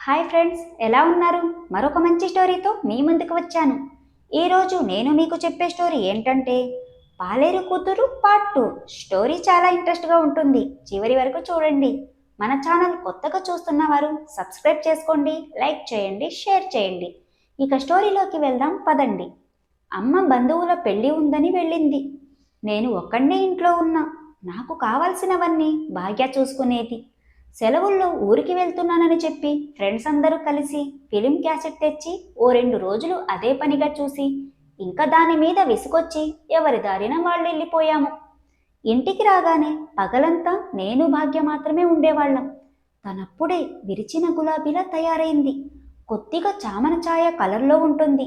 Hi friends ఎలా ఉన్నారు? మరొక మంచి స్టోరీతో మీ ముందుకు వచ్చాను. ఈరోజు నేను మీకు చెప్పే స్టోరీ ఏంటంటే పాలేరు కూతురు పార్ట్ టూ స్టోరీ చాలా ఇంట్రెస్ట్గా ఉంటుంది. చివరి వరకు చూడండి. మన ఛానల్ కొత్తగా చూస్తున్న వారు సబ్స్క్రైబ్ చేసుకోండి లైక్ చేయండి షేర్ చేయండి. ఇక స్టోరీలోకి వెళ్దాం పదండి. అమ్మ బంధువుల పెళ్ళి ఉందని వెళ్ళింది. నేను ఒక్కడే ఇంట్లో ఉన్నా. నాకు కావాల్సినవన్నీ భాగ్య చూసుకునేది. సెలవుల్లో ఊరికి వెళ్తున్నానని చెప్పి ఫ్రెండ్స్ అందరూ కలిసి ఫిలిం క్యాసెట్ తెచ్చి ఓ రెండు రోజులు అదే పనిగా చూసి ఇంకా దాని మీద విసుకొచ్చి ఎవరి దారిన వాళ్ళు వెళ్ళిపోయాము ఇంటికి రాగానే పగలంతా నేను భాగ్య మాత్రమే ఉండేవాళ్ళం. తనప్పుడే విరిచిన గులాబీలా తయారైంది. కొద్దిగా చామన ఛాయ కలర్లో ఉంటుంది.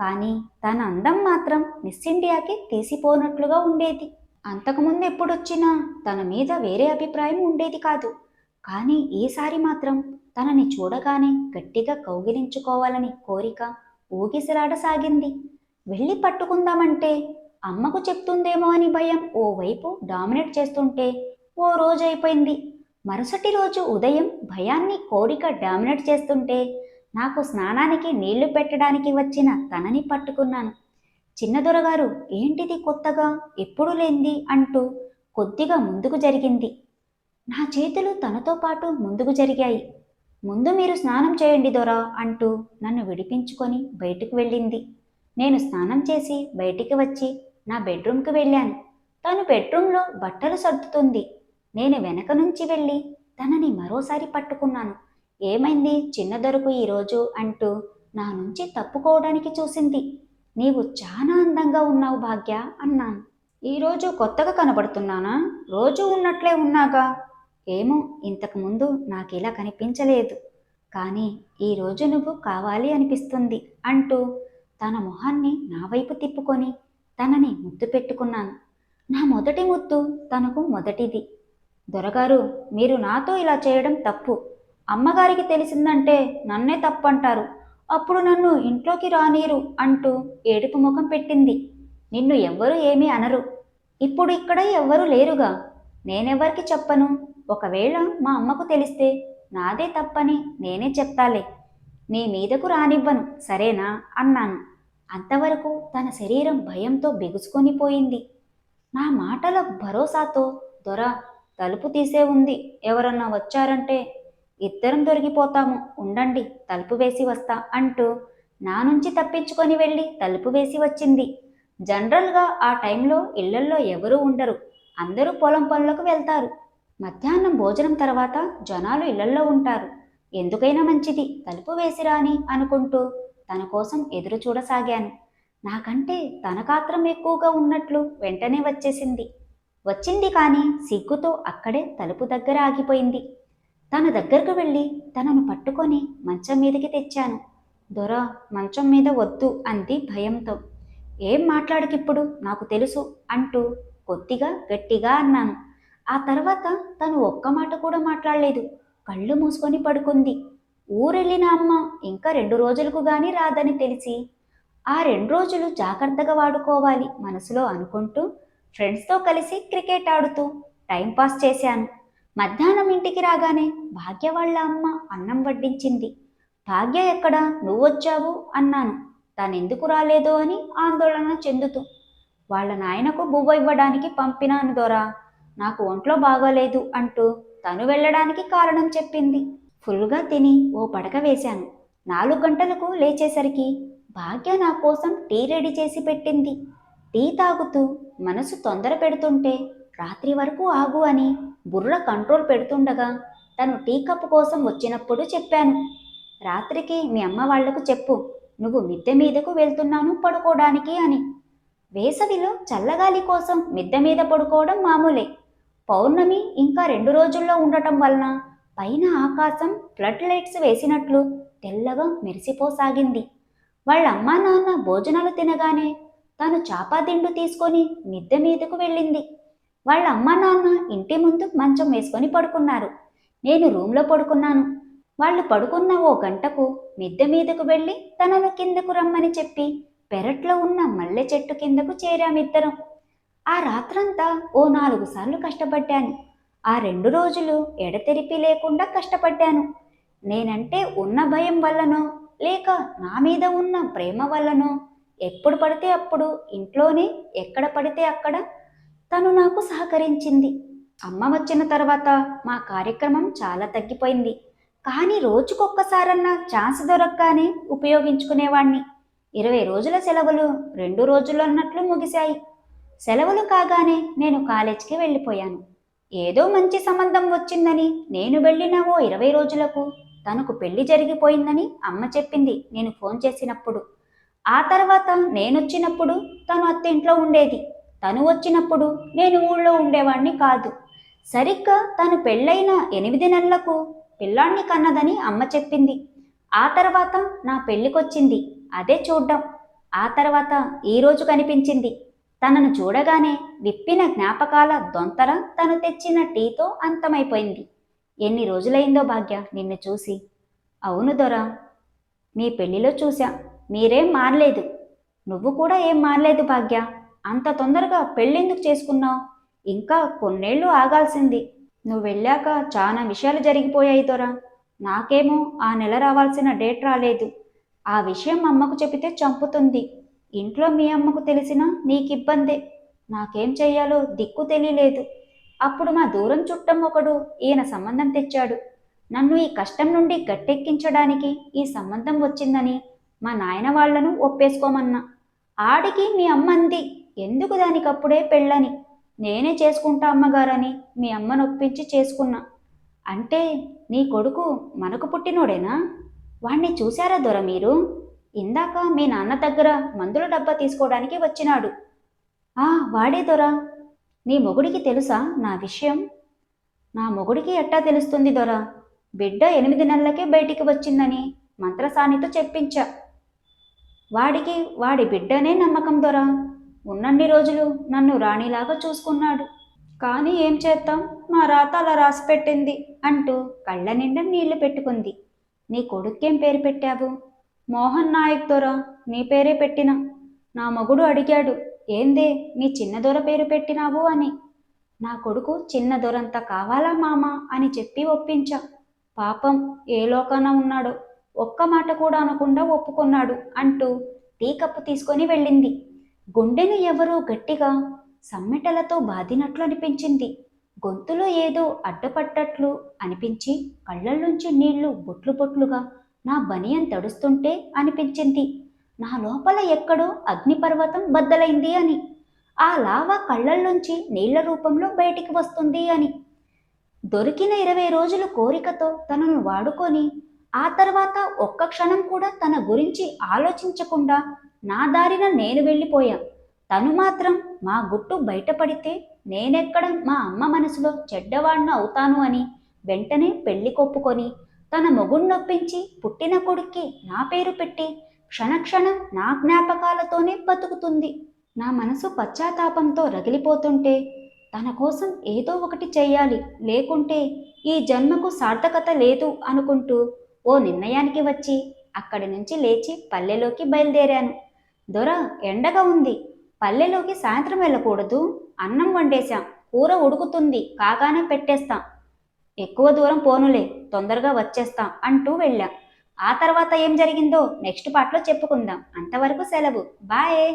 కానీ తన అందం మాత్రం మిస్ ఇండియాకి తీసిపోనట్లుగా ఉండేది. అంతకుముందు ఎప్పుడొచ్చినా తన మీద వేరే అభిప్రాయం ఉండేది కాదు. కానీ ఈసారి మాత్రం తనని చూడగానే గట్టిగా కౌగిలించుకోవాలని కోరిక ఊగిసలాడసాగింది వెళ్ళి పట్టుకుందామంటే అమ్మకు చెప్తుందేమో అని భయం ఓవైపు డామినేట్ చేస్తుంటే ఓ రోజు అయిపోయింది మరుసటి రోజు ఉదయం భయాన్ని కోరిక డామినేట్ చేస్తుంటే నాకు స్నానానికి నీళ్ళు పెట్టడానికి వచ్చిన తనని పట్టుకున్నాను. చిన్నదొరగారు ఏంటిది కొత్తగా? ఎప్పుడు లేంది అంటూ కొద్దిగా ముందుకు జరిగింది. నా చేతులు తనతో పాటు ముందుకు జరిగాయి. ముందు మీరు స్నానం చేయండి దొరా అంటూ నన్ను విడిపించుకొని బయటికి వెళ్ళింది. నేను స్నానం చేసి బయటికి వచ్చి నా బెడ్రూమ్కి వెళ్ళాను. తను బెడ్రూమ్లో బట్టలు సర్దుతుంది. నేను వెనక నుంచి వెళ్ళి తనని మరోసారి పట్టుకున్నాను. ఏమైంది? చిన్న దొరకు ఈరోజు అంటూ నా నుంచి తప్పుకోవడానికి చూసింది. నీవు చాలా అందంగా ఉన్నావు భాగ్య అన్నాను. ఈరోజు కొత్తగా కనబడుతున్నానా? రోజు ఉన్నట్లే ఉన్నాగా ఏమో ఇంతకుముందు నాకు ఇలా కనిపించలేదు. కానీ ఈరోజు నువ్వు కావాలి అనిపిస్తుంది అంటూ తన మొహాన్ని నా వైపు తిప్పుకొని తనని ముద్దు పెట్టుకున్నాను. నా మొదటి ముద్దు తనకు మొదటిది. దొరగారు మీరు నాతో ఇలా చేయడం తప్పు. అమ్మగారికి తెలిసిందంటే నన్నే తప్పంటారు. అప్పుడు నన్ను ఇంట్లోకి రానీరు అంటూ ఏడుపు ముఖం పెట్టింది. నిన్ను ఎవ్వరూ ఏమీ అనరు. ఇప్పుడు ఇక్కడ ఎవ్వరూ లేరుగా. నేనెవ్వరికి చెప్పను? ఒకవేళ మా అమ్మకు తెలిస్తే నాదే తప్పని నేనే చెప్తాలే. నీ మీదకు రానివ్వను సరేనా? అన్నాను. అంతవరకు తన శరీరం భయంతో బిగుసుకొని పోయింది. నా మాటల భరోసాతో దొర తలుపు తీసే ఉంది. ఎవరన్నా వచ్చారంటే ఇద్దరం దొరికిపోతాము. ఉండండి తలుపు వేసి వస్తా అంటూ నా నుంచి తప్పించుకొని వెళ్ళి తలుపు వేసి వచ్చింది. జనరల్గా ఆ టైంలో ఇళ్ళల్లో ఎవరూ ఉండరు. అందరూ పొలం పనులకు వెళ్తారు. మధ్యాహ్నం భోజనం తర్వాత జనాలు ఇళ్ళల్లో ఉంటారు. ఎందుకైనా మంచిది తలుపు వేసిరా అని అనుకుంటూ తన కోసం ఎదురు చూడసాగాను. నాకంటే తనకాత్రం ఎక్కువగా ఉన్నట్లు వెంటనే వచ్చేసింది. వచ్చింది కానీ సిగ్గుతో అక్కడే తలుపు దగ్గర ఆగిపోయింది. తన దగ్గరకు వెళ్ళి తనను పట్టుకొని మంచం మీదకి తెచ్చాను. దొర మంచం మీద వద్దు అంది భయంతో. ఏం మాట్లాడకిప్పుడు? నాకు తెలుసు అంటూ కొద్దిగా గట్టిగా అన్నాను. ఆ తర్వాత తను ఒక్క మాట కూడా మాట్లాడలేదు. కళ్ళు మూసుకొని పడుకుంది. ఊరెళ్ళిన అమ్మ ఇంకా రెండు రోజులకు గాని రాదని తెలిసి ఆ రెండు రోజులు జాగ్రత్తగా వాడుకోవాలి మనసులో అనుకుంటూ ఫ్రెండ్స్తో కలిసి క్రికెట్ ఆడుతూ టైంపాస్ చేశాను. మధ్యాహ్నం ఇంటికి రాగానే భాగ్య వాళ్ళ అమ్మ అన్నం వడ్డించింది. భాగ్య ఎక్కడ? నువ్వొచ్చావు అన్నాను. తనెందుకు రాలేదో అని ఆందోళన చెందుతూ వాళ్ళ నాయనకు బువ్వ ఇవ్వడానికి పంపినాను దొరా. నాకు ఒంట్లో బాగోలేదు అంటూ తను వెళ్ళడానికి కారణం చెప్పింది. ఫుల్గా తిని ఓ పడక వేశాను. నాలుగు గంటలకు లేచేసరికి భాగ్య నా కోసం టీ రెడీ చేసి పెట్టింది. టీ తాగుతూ మనసు తొందర పెడుతుంటే రాత్రి వరకు ఆగు అని బుర్ర కంట్రోల్ పెడుతుండగా తను టీ కప్పు కోసం వచ్చినప్పుడు చెప్పాను. రాత్రికి మీ అమ్మ వాళ్ళకు చెప్పు. నువ్వు మిద్దె మీదకు వెళ్తున్నాను పడుకోవడానికి అని. వేసవిలో చల్లగాలి కోసం మిద్దె మీద పడుకోవడం మామూలే. పౌర్ణమి ఇంకా రెండు రోజుల్లో ఉండటం వలన పైన ఆకాశం ఫ్లడ్ లైట్స్ వేసినట్లు తెల్లగా మెరిసిపోసాగింది. వాళ్ళమ్మా నాన్న భోజనాలు తినగానే తను చాపాదిండు తీసుకొని మిద్దె మీదకు వెళ్ళింది. వాళ్ళ అమ్మా నాన్న ఇంటి ముందు మంచం వేసుకొని పడుకున్నారు. నేను రూమ్లో పడుకున్నాను. వాళ్ళు పడుకున్న ఓ గంటకు మిద్దె మీదకు వెళ్ళి తనను కిందకు రమ్మని చెప్పి పెరట్లో ఉన్న మల్లె చెట్టు కిందకు చేరామిద్దరం. ఆ రాత్రంతా ఓ నాలుగు సార్లు కష్టపడ్డాను. ఆ రెండు రోజులు ఎడతెరిపి లేకుండా కష్టపడ్డాను. నేనంటే ఉన్న భయం వల్లనో లేక నా మీద ఉన్న ప్రేమ వల్లనో ఎప్పుడు పడితే అప్పుడు ఇంట్లోనే ఎక్కడ పడితే అక్కడ తను నాకు సహకరించింది. అమ్మ వచ్చిన తర్వాత మా కార్యక్రమం చాలా తగ్గిపోయింది. కానీ రోజుకొక్కసారన్నా ఛాన్స్ దొరకగానే ఉపయోగించుకునేవాణ్ణి. ఇరవై రోజుల సెలవులు రెండు రోజులు అన్నట్లు ముగిశాయి. సెలవులు కాగానే నేను కాలేజీకి వెళ్ళిపోయాను. ఏదో మంచి సంబంధం వచ్చిందని నేను వెళ్ళిన ఓ ఇరవై రోజులకు తనకు పెళ్ళి జరిగిపోయిందని అమ్మ చెప్పింది నేను ఫోన్ చేసినప్పుడు. ఆ తర్వాత నేనొచ్చినప్పుడు తను అత్తింట్లో ఉండేది. తను వచ్చినప్పుడు నేను ఊళ్ళో ఉండేవాణ్ణి కాదు. సరిగ్గా తను పెళ్ళైన ఎనిమిది నెలలకు పిల్లాన్ని కన్నదని అమ్మ చెప్పింది. ఆ తర్వాత నా పెళ్ళికొచ్చింది. అదే చూడ్డం. ఆ తర్వాత ఈ రోజు కనిపించింది. తనను చూడగానే విప్పిన జ్ఞాపకాల దొంతర తను తెచ్చిన టీతో అంతమైపోయింది. ఎన్ని రోజులైందో భాగ్య నిన్ను చూసి. అవును దొర మీ పెళ్ళిలో చూశా. మీరేం మారలేదు. నువ్వు కూడా ఏం మారలేదు భాగ్య. అంత తొందరగా పెళ్ళెందుకు చేసుకున్నావు? ఇంకా కొన్నేళ్ళు ఆగాల్సింది. నువ్వు వెళ్ళాక చాలా విషయాలు జరిగిపోయాయి దొర. నాకేమో ఆ నెల రావాల్సిన డేట్ రాలేదు. ఆ విషయం అమ్మకు చెబితే చంపుతుంది. ఇంట్లో మీ అమ్మకు తెలిసినా నీకు ఇబ్బందే నాకేం చెయ్యాలో దిక్కు తెలియలేదు. అప్పుడు మా దూరం చుట్టం ఒకడు ఈయన సంబంధం తెచ్చాడు. నన్ను ఈ కష్టం నుండి గట్టెక్కించడానికి ఈ సంబంధం వచ్చిందని మా నాయన వాళ్ళను ఒప్పేసుకోమన్నా. ఆడికి మీ అమ్మ అంది ఎందుకు దానికప్పుడే పెళ్ళని? నేనే చేసుకుంటా అమ్మగారని మీ అమ్మను ఒప్పించి చేసుకున్నా. అంటే నీ కొడుకు మనకు పుట్టినోడేనా? వాణ్ణి చూశారా దొర మీరు? ఇందాక మీ నాన్న దగ్గర మందుల డబ్బా తీసుకోవడానికి వచ్చినాడు. ఆ వాడే దొరా. నీ మొగుడికి తెలుసా నా విషయం? నా మొగుడికి ఎట్టా తెలుస్తుంది దొరా? బిడ్డ ఎనిమిది నెలలకే బయటికి వచ్చిందని మంత్రసానితో చెప్పించా. వాడికి వాడి బిడ్డనే నమ్మకం దొరా. ఉన్నన్ని రోజులు నన్ను రాణిలాగా చూసుకున్నాడు. కానీ ఏం చేద్దాం? మా రాత అలా రాసి పెట్టింది అంటూ కళ్ళ నిండా నీళ్ళు పెట్టుకుంది. నీ కొడుక్కేం పేరు పెట్టావు? మోహన్ నాయక్ దొర నీ పేరే పెట్టిన. నా మగుడు అడిగాడు ఏందే మీ చిన్న దొర పేరు పెట్టినావు అని. నా కొడుకు చిన్న దొరంత కావాలా మామ అని చెప్పి ఒప్పించా. పాపం ఏ లోకాన ఉన్నాడో ఒక్క మాట కూడా అనకుండా ఒప్పుకున్నాడు అంటూ టీ కప్పు తీసుకొని వెళ్ళింది. గుండెను ఎవరో గట్టిగా సమ్మెటలతో బాదినట్లు అనిపించింది. గొంతులో ఏదో అడ్డపట్టట్లు అనిపించి కళ్ళల్లోంచి నీళ్ళు బొట్లు బొట్లుగా నా బనియన్ తడుస్తుంటే అనిపించింది. నా లోపల ఎక్కడో అగ్నిపర్వతం బద్దలైంది అని. ఆ లావా కళ్ళల్లోంచి నీళ్ళ రూపంలో బయటికి వస్తుంది అని. దొరికిన ఇరవై రోజుల కోరికతో తనను వాడుకొని ఆ తర్వాత ఒక్క క్షణం కూడా తన గురించి ఆలోచించకుండా నా దారిన నేను వెళ్ళిపోయా. తను మాత్రం మా గుట్టు బయటపడితే నేనెక్కడ మా అమ్మ మనసులో చెడ్డవాణ్ణ అవుతాను అని వెంటనే పెళ్ళి కొప్పుకొని తన మొగుణ్ణొప్పించి పుట్టిన కొడుక్కి నా పేరు పెట్టి క్షణక్షణం నా జ్ఞాపకాలతోనే బతుకుతుంది. నా మనసు పశ్చాత్తాపంతో రగిలిపోతుంటే తన కోసం ఏదో ఒకటి చెయ్యాలి. లేకుంటే ఈ జన్మకు సార్థకత లేదు అనుకుంటూ ఓ నిర్ణయానికి వచ్చి అక్కడి నుంచి లేచి పల్లెలోకి బయలుదేరాను. దొర ఎండగా ఉంది. పల్లెలోకి సాయంత్రం వెళ్ళకూడదు. అన్నం వండేశాం. కూర ఉడుకుతుంది. కాగానే పెట్టేస్తాం. ఎక్కువ దూరం పోనులే తొందరగా వచ్చేస్తాం అంటూ వెళ్ళాం. ఆ తర్వాత ఏం జరిగిందో నెక్స్ట్ పార్ట్లో చెప్పుకుందాం. అంతవరకు సెలవు. బాయ్.